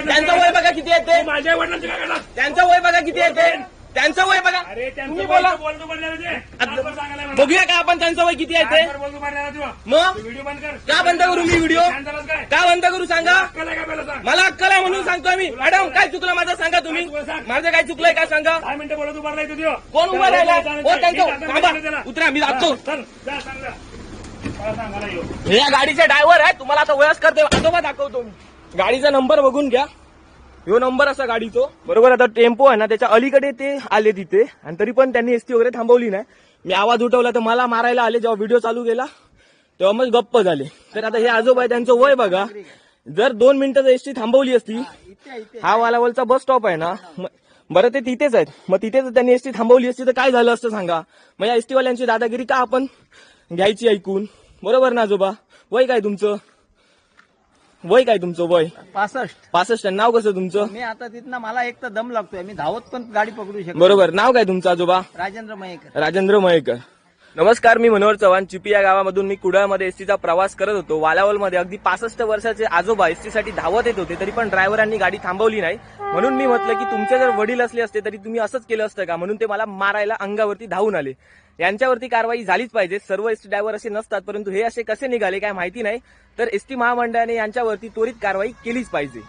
त्यांचं वय? बघा किती आहे ते. तू माझ्या वडिलांचं काय करणार? त्यांचं वय बघा किती आहे ते. त्यांचं वय बघा. अरे तुम्ही बोला. बोलतो म्हणणार. बघूया का आपण त्यांचं वय किती आहे बोलतो म्हणणार मग? व्हिडिओ बंद कर. का बंद करू मी व्हिडिओ? का बंद करू सांगा? मला अक्कल आहे म्हणून सांगतोय मी. मॅडम काय चुकलं माझं सांगा तुम्ही? माझं काय चुकलंय का सांगा? दहा मिनिटं बोलत. कोण उभा राहिला हो त्यांचं. उतरा मी जातो. या गाडीचे ड्रायव्हर आहे तुम्हाला आता वयस्कर आजोबा दाखवतो मी. गाडीचा नंबर बघून घ्या. ह्यो नंबर असा गाडीचो. बरोबर आता टेम्पो आहे ना त्याच्या अलीकडे ते आले तिथे. आणि तरी पण त्यांनी एसटी वगैरे थांबवली नाही. मी आवाज उठवला तर मला मारायला आले जेव्हा व्हिडिओ चालू केला. तेव्हा मग गप्प झाले. तर आता हे आजोबा आहे त्यांचं वय बघा. जर दोन मिनिटं जर एसटी थांबवली असती हा वालावलचा बस स्टॉप आहे ना. बरं ते तिथेच आहेत. मग तिथेच त्यांनी एसटी थांबवली असती तर काय झालं असतं सांगा. मग या एसटी वाल्यांची दादागिरी का आपण घ्यायची ऐकून? बरोबर ना आजोबा? वय काय तुमचं? वय काय तुमचं वय? पासष्ट. पासष्ट. नाव कसं तुमचं? मी आता तिथनं मला एक तर दम लागतोय. मी धावत पण गाडी पकडू शकतो बरोबर. नाव काय तुमचं आजोबा? राजेंद्र मयेकर. राजेंद्र मयेकर. नमस्कार मी मनोहर चव्हाण चिपी या गावामधून. मी कुडाळमध्ये एसटीचा प्रवास करत होतो. वालावलमध्ये. अगदी पासष्ट वर्षाचे आजोबा एसटीसाठी धावत येत होते तरी पण ड्रायव्हरांनी गाडी थांबवली नाही. म्हणून मी म्हटलं की तुमचे जर वडील असले असते तरी तुम्ही असंच केलं असतं का? म्हणून ते मला मारायला अंगावरती धावून आले. यांच्यावरती कारवाई झालीच पाहिजे. सर्व एसटी ड्रायव्हर असे नसतात परंतु हे असे कसे निघाले काय माहिती नाही. तर एसटी महामंडळाने यांच्यावरती त्वरित कारवाई केलीच पाहिजे.